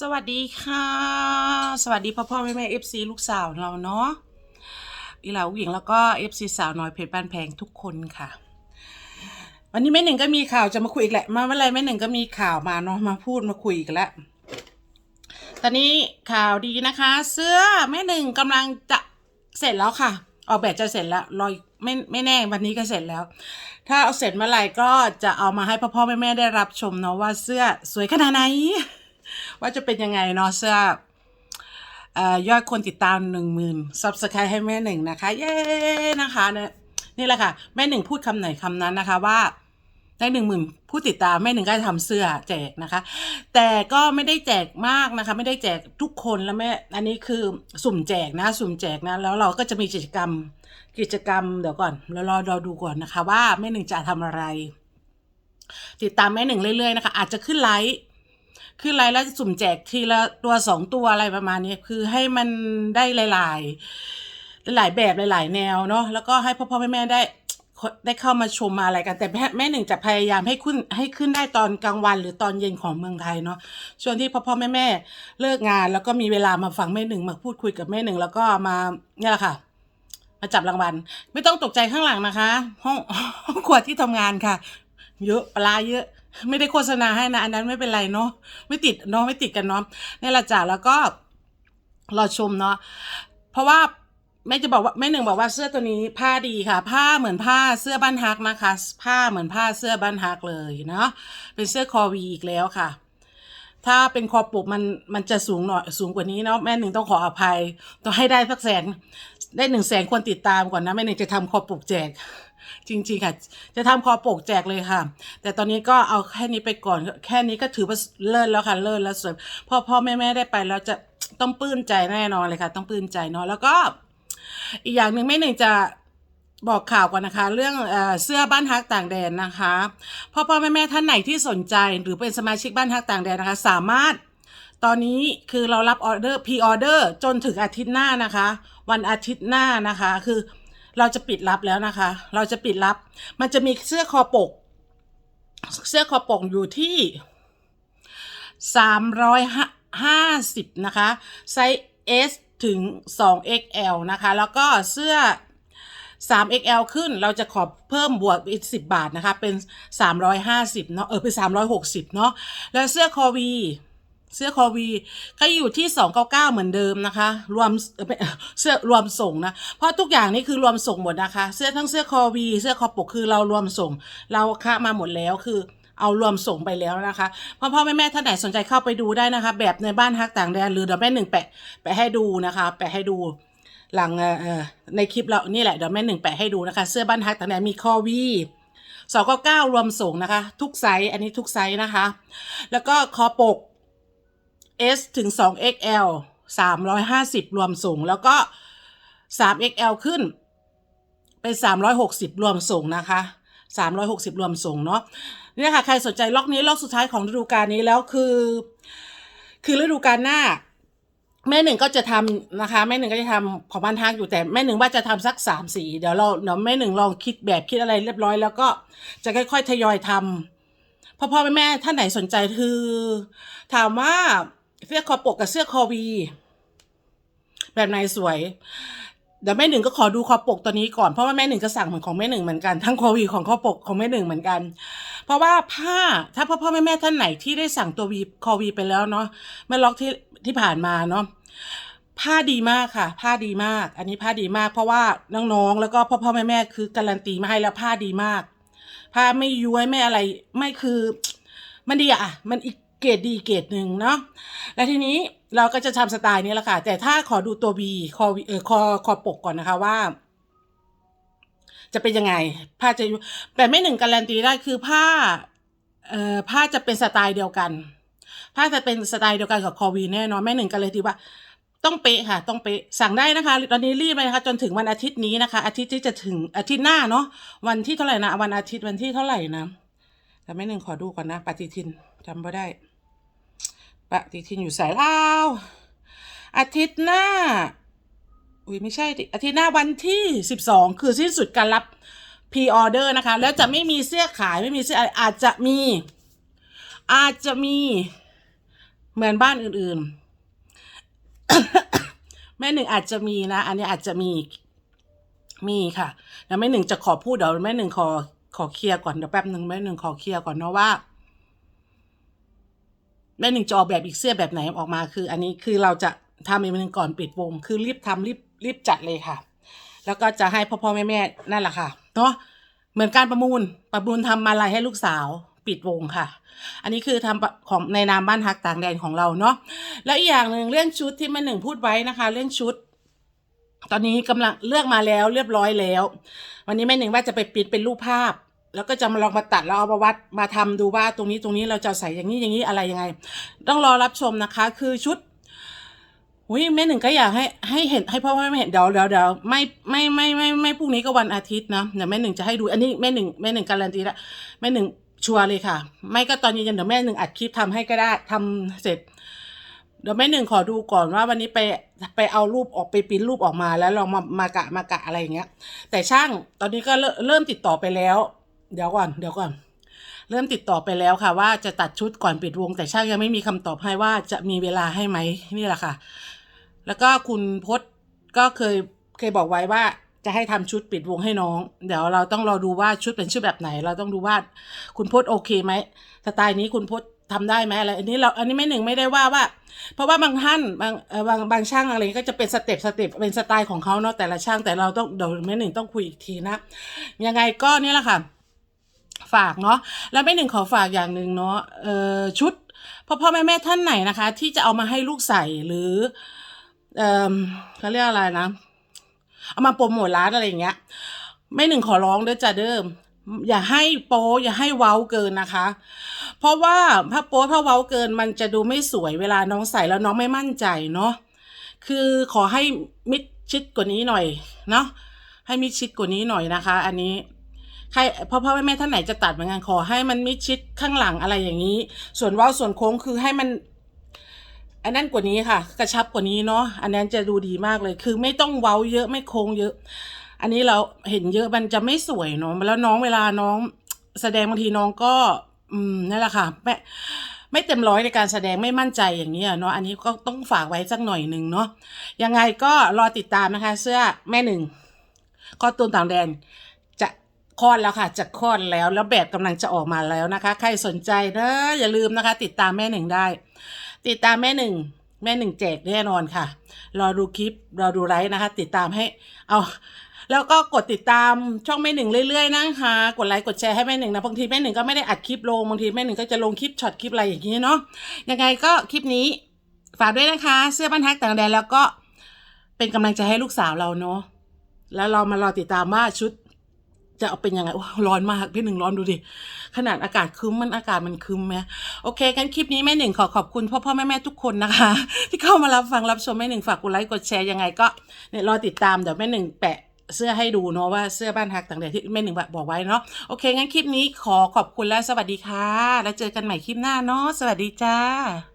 สวัสดีค่ะ สวัสดีพ่อพ่อแม่แม่เอฟซีลูกสาวเราเนาะอีหลาผู้หญิงแล้วก็เอฟซีสาวน้อยเพชรบ้านแพงทุกคนค่ะ วันนี้แม่หนึ่งก็มีข่าวจะมาคุยอีกแหละมาเมื่อไรแม่หนึ่งก็มีข่าวมาเนาะมาพูดมาคุยอีกันแล้วตอนนี้ข่าวดีนะคะ เสื้อแม่หนึ่งกำลังจะเสร็จแล้วค่ะ ออกแบบจะเสร็จแล้วรออีกไม่ไม่แน่วันนี้ก็เสร็จแล้ว ถ้าเอาเสร็จเมื่อไหร่ก็จะเอามาให้พ่อพ่อแม่แม่ได้รับชมเนาะว่าเสื้อสวยขนาดไหน ว่าจะเป็นยังไงเนาะเสื้อเอ่อยอดคนติดตามหนึ่งหมื่นซับสไครต์ให้แม่หนึ่งนะคะ เย้นะคะเนี่ยนี่แหละค่ะ แม่หนึ่งพูดคำไหนคำนั้นนะคะว่าได้หนึ่งหมื่นผู้ติดตามแม่หนึ่งก็จะทำเสื้อแจกนะคะ แต่ก็ไม่ได้แจกมากนะคะ ไม่ได้แจกทุกคนแล้วแม่อันนี้คือสุ่มแจกนะ สุ่มแจกนะ แล้วเราก็จะมีกิจกรรมกิจกรรมเดี๋ยวก่อนแล้วรอเราดูก่อนนะคะ ว่าแม่หนึ่งจะทำอะไร ติดตามแม่หนึ่งเรื่อยๆนะคะ อาจจะขึ้นไลฟ์ ขึ้นไลฟ์แล้วสุ่มแจกทีละตัวสองตัวอะไรประมาณนี้คือให้มันได้หลาย ๆ หลายแบบหลาย ๆ แนวเนาะแล้วก็ให้พ่อพ่อแม่แม่ได้ได้เข้ามาชมมาอะไรกันแต่แม่หนึ่งจะพยายามให้ขึ้นให้ขึ้นได้ตอนกลางวันหรือตอนเย็นของเมืองไทยเนาะช่วงที่พ่อพ่อแม่แม่เลิกงาน แล้วก็มีเวลามาฟังแม่หนึ่งมาพูดคุยกับแม่หนึ่งแล้วก็มาเนี่ยแหละค่ะมาจับรางวัล ไม่ต้องตกใจข้างหลังนะคะ ห้องห้องขวดที่ทำงานค่ะ เยอะปลาเยอะ ไม่ได้โฆษณาให้นะ อันนั้นไม่เป็นไรเนาะไม่ติดเนาะไม่ติดกันเนาะนี่แหละจ้ะแล้วก็รอชมเนาะเพราะว่าแม่จะบอกว่าแม่หนึ่งบอกว่าเสื้อตัวนี้ผ้าดีค่ะ ผ้าเหมือนผ้าเสื้อบ้านฮักนะคะ ผ้าเหมือนผ้าเสื้อบ้านฮักเลยเนาะเป็นเสื้อคอวีอีกแล้วค่ะ ถ้าเป็นคอปกมันมันจะสูงหน่อยสูงกว่านี้เนาะแม่หนึ่งต้องขออภัยต้องให้ได้สักแสนได้หนึ่งแสนคนติดตามก่อนนะแม่หนึ่งจะทำคอปกแจก จริงๆค่ะ จะทำคอปกแจกเลยค่ะ แต่ตอนนี้ก็เอาแค่นี้ไปก่อน แค่นี้ก็ถือว่าเลิศแล้วค่ะเลิศแล้วสวยพ่อพ่อแม่แม่ได้ไปแล้วจะต้องปลื้มใจแน่นอนเลยค่ะ ต้องปลื้มใจเนาะแล้วก็ อีกอย่างหนึ่งแม่หนึ่งจะบอกข่าวก่อนนะคะ เรื่องเอเสื้อบ้านฮักต่างแดนนะคะพ่อพ่อแม่แม่ท่านไหนที่สนใจหรือเป็นสมาชิกบ้านฮักต่างแดนนะคะ สามารถตอนนี้คือเรารับออเดอร์พรีออเดอร์จนถึงอาทิตย์หน้านะคะ วันอาทิตย์หน้านะคะคือ เราจะปิดรับแล้วนะคะ เราจะปิดรับ มันจะมีเสื้อคอปก เสื้อคอปกอยู่ที่สามร้อยห้าสิบนะคะไซส์ S ถึง 2XL นะคะ แล้วก็เสื้อ 3XL ขึ้นเราจะขอเพิ่มบวกอีก 10 บาทนะคะ เป็น 350เนาะเออเป็น 360 เนาะแล้วเสื้อคอวี เสื้อคอวีก็อยู่ที่ 299 เหมือนเดิมนะคะ รวมเสื้อรวมส่งนะ เพราะทุกอย่างนี่คือรวมส่งหมดนะคะ เสื้อทั้งเสื้อคอวีเสื้อคอปกคือเรารวมส่ง เราค่ามาหมดแล้วคือเอารวมส่งไปแล้วนะคะพ่อพ่อแม่แม่ท่านไหนสนใจเข้าไปดูได้นะคะ แบบในบ้านฮักต่างแดนหรือเดี๋ยวแม่หนึ่งแปะแปะให้ดูนะคะแปะให้ดูหลังในคลิปเรานี่แหละเดี๋ยวแม่หนึ่งแปะให้ดูนะคะ เสื้อบ้านฮักต่างแดนมีคอวีสองเก้าเก้ารวมส่งนะคะ ทุกไซส์อันนี้ทุกไซส์นะคะ แล้วก็คอปก S ถึง 2XL 350 รวมส่ง แล้วก็ 3XL ขึ้น เป็น 360 รวมส่งนะคะ 360 รวมส่งเนาะเนี่ยค่ะ ใครสนใจล็อกนี้ ล็อกสุดท้ายของฤดูกาลนี้แล้วคือ คือฤดูกาลหน้า แม่หนึ่งก็จะทำนะคะ แม่หนึ่งก็จะทำของบ้านฮักอยู่แต่แม่หนึ่งว่าจะทำสักสามสีเดี๋ยวเราเดี๋ยวแม่หนึ่งลองคิดแบบคิดอะไรเรียบร้อย แล้วก็จะค่อยๆทยอยทำพ่อพ่อแม่แม่ท่านไหนสนใจคือ ถามว่า เสื้อคอปกกับเสื้อคอวี แบบไหนสวยเดี๋ยวแม่หนึ่งก็ขอดูคอปกตัวนี้ก่อนเพราะว่าแม่หนึ่งจะสั่งเหมือนของแม่หนึ่งเหมือนกันทั้งคอวีของคอปกของแม่หนึ่งเหมือนกัน เพราะว่าผ้าถ้าพ่อพ่อแม่แม่ท่านไหนที่ได้สั่งตัววีคอวีไปแล้วเนาะเมื่อล็อกที่ที่ผ่านมาเนาะผ้าดีมากค่ะ ผ้าดีมาก อันนี้ผ้าดีมาก เพราะว่าน้องๆแล้วก็พ่อพ่อแม่แม่คือการันตีมาให้แล้วผ้าดีมาก ผ้าไม่ย้วยไม่อะไรไม่คือ มันดีอะมันอีก เกรดดีเกรดหนึ่งเนาะและทีนี้เราก็จะทำสไตล์นี้แหละค่ะ แต่ถ้าขอดูตัว V คอเออคอคอปกก่อนนะคะว่า จะเป็นยังไง ผ้าจะอยู่แต่ไม่หนึ่งการันตีได้คือผ้าเอ่อผ้าจะเป็นสไตล์เดียวกัน ผ้าจะเป็นสไตล์เดียวกันกับคอวีแน่นอนแม่หนึ่งการันตีว่าต้องเป๊ะค่ะ ต้องเป๊ะสั่งได้นะคะ ตอนนี้รีบเลยนะคะ จนถึงวันอาทิตย์นี้นะคะ อาทิตย์ที่จะถึงอาทิตย์หน้าเนาะวันที่เท่าไหร่นะวันอาทิตย์วันที่เท่าไหร่นะแต่แม่หนึ่งขอดูก่อนนะ ปฏิทินจำไม่ได้ ปฏิทินอยู่สายลาว อาทิตย์หน้า อุ้ยไม่ใช่ดิอาทิตย์หน้าวันที่สิบสองคือสิ้นสุดการรับพรีออเดอร์นะคะ แล้วจะไม่มีเสื้อขายไม่มีเสื้ออะไรอาจจะมี อาจจะมีเหมือนบ้านอื่นๆ แม่หนึ่งอาจจะมีนะ อันนี้อาจจะมีมีค่ะแล้วแม่หนึ่งจะขอพูดเดี๋ยวแม่หนึ่งขอขอเคลียร์ก่อนเดี๋ยวแป๊บหนึ่งแม่หนึ่งขอเคลียร์ก่อนเนาะว่า แม่หนึ่งจะออกแบบอีกเสื้อแบบไหนออกมาคือ อันนี้คือเราจะทำอีกวันหนึ่งก่อนปิดวง คือรีบทำรีบรีบจัดเลยค่ะ แล้วก็จะให้พ่อพ่อแม่แม่นั่นแหละค่ะเนาะเหมือนการประมูลประมูลทำมาลัยให้ลูกสาวปิดวงค่ะ อันนี้คือทำของในนามบ้านฮักต่างแดนของเราเนาะแล้วอีกอย่างหนึ่งเรื่องชุดที่แม่หนึ่งพูดไว้นะคะ เรื่องชุด ตอนนี้กำลังเลือกมาแล้วเรียบร้อยแล้ว วันนี้แม่หนึ่งว่าจะไปปิดเป็นรูปภาพ แล้วก็จะมาลองมาตัดแล้วเอามาวัดมาทำดูว่าตรงนี้ตรงนี้เราจะใส่อย่างนี้อย่างนี้อะไรยังไง ต้องรอรับชมนะคะ คือชุดหุยแม่หนึ่งก็อยากให้ให้เห็นให้พ่อแม่เห็นเดี๋ยวเดี๋ยวเดี๋ยวไม่ไม่ไม่ไม่ไม่พรุ่งนี้ก็วันอาทิตย์นะเดี๋ยวแม่หนึ่งจะให้ดูอันนี้แม่หนึ่งแม่หนึ่งการันตีล้วแม่หนึ่งชัวร์เลยค่ะ ไม่ก็ตอนเย็นเดี๋ยวแม่หนึ่งอัดคลิปทำให้ก็ได้ทำเสร็จเดี๋ยวแม่หนึ่งขอดูก่อนว่าวันนี้ไปไปเอารูปออกไปปิ้นรูปออกมาแล้วลองมามากะมากะอะไรอย่างเงี้ย แต่ช่างตอนนี้ก็เริ่มเริ่มติดต่อไปแล้ว เดี๋ยวก่อน เดี๋ยวก่อน เริ่มติดต่อไปแล้วค่ะ ว่าจะตัดชุดก่อนปิดวง แต่ช่างยังไม่มีคำตอบให้ว่าจะมีเวลาให้ไหมนี่แหละค่ะ แล้วก็คุณพศก็เคยเคยบอกไว้ว่าจะให้ทำชุดปิดวงให้น้อง เดี๋ยวเราต้องรอดูว่าชุดเป็นชุดแบบไหน เราต้องดูว่าคุณพศโอเคไหมสไตล์นี้คุณพศทำได้ไหมอะไรอันนี้เราอันนี้ไม่หนึ่งไม่ได้ว่าว่า เพราะว่าบางท่านบางเออบางบางช่างอะไรก็จะเป็นสเต็ปสเต็ปเป็นสไตล์ของเขาเนาะแต่ละช่างแต่เราต้องเดี๋ยวแม่หนึ่งต้องคุยอีกทีนะยังไงก็นี่แหละค่ะ ฝากเนาะแล้วแม่หนึ่งขอฝากอย่างหนึ่งเนาะเอ่อชุดพ่อพ่อแม่แม่ท่านไหนนะคะ ที่จะเอามาให้ลูกใส่หรือเออเขาเรียกอะไรนะ เอามาโปรโมทร้านอะไรอย่างเงี้ยแม่หนึ่งขอร้องเด้อจ้าเดิมอย่าให้โป๊อย่าให้เว้าเกินนะคะ เพราะว่าถ้าโป๊ถ้าเว้าเกินมันจะดูไม่สวยเวลาน้องใส่แล้วน้องไม่มั่นใจเนาะคือขอให้มิดชิดกว่านี้หน่อยเนาะให้มิดชิดกว่านี้หน่อยนะคะ อันนี้ ใครพ่อพ่อแม่แม่ท่านไหนจะตัดเหมือนกันขอให้มันมิดชิดข้างหลังอะไรอย่างนี้ ส่วนเว้าส่วนโค้งคือให้มันอันนั้นกว่านี้ค่ะ กระชับกว่านี้เนาะอันนั้นจะดูดีมากเลย คือไม่ต้องเว้าเยอะไม่โค้งเยอะ อันนี้เราเห็นเยอะมันจะไม่สวยเนาะแล้วน้องเวลาน้อง แสดงบางทีน้องก็ อืมนั่นแหละค่ะไม่ไม่เต็มร้อยในการแสดงไม่มั่นใจอย่างนี้เนาะอันนี้ก็ต้องฝากไว้สักหน่อยหนึ่งเนาะยังไงก็รอติดตามนะคะ เสื้อแม่หนึ่งข้อตูนต่างแดน คลอดแล้วค่ะจะคลอดแล้วแล้วแบบกำลังจะออกมาแล้วนะคะ ใครสนใจนะอย่าลืมนะคะ ติดตามแม่หนึ่งได้ ติดตามแม่หนึ่งแม่หนึ่งแจกแน่นอนค่ะ รอดูคลิปรอดูไลฟ์นะคะ ติดตามให้เอาแล้วก็กดติดตามช่องแม่หนึ่งเรื่อยๆนะคะกดไลค์กดแชร์ให้แม่หนึ่งนะบางทีแม่หนึ่งก็ไม่ได้อัดคลิปลงบางทีแม่หนึ่งก็จะลงคลิปช็อตคลิปอะไรอย่างนี้เนาะยังไงก็คลิปนี้ฝากด้วยนะคะ เสื้อบ้านฮักต่างแดนแล้วก็เป็นกำลังใจให้ลูกสาวเราเนาะแล้วเรามารอติดตามว่าชุด จะเอาเป็นยังไงโอ้ร้อนมากพี่หนึ่งร้อนดูดิ ขนาดอากาศคึมมันอากาศมันคึมไหมโอเคกันคลิปนี้แม่หนึ่งขอขอบคุณพ่อพ่อแม่แม่ทุกคนนะคะ ที่เข้ามารับฟังรับชมแม่หนึ่งฝากกดไลค์กดแชร์ยังไงก็เนี่ยรอติดตามเดี๋ยวแม่หนึ่งแปะเสื้อให้ดูเนาะว่าเสื้อบ้านฮักต่างแดนที่แม่หนึ่งบอกไว้เนาะโอเคงั้นคลิปนี้ขอขอบคุณและสวัสดีค่ะ แล้วเจอกันใหม่คลิปหน้าเนาะสวัสดีจ้า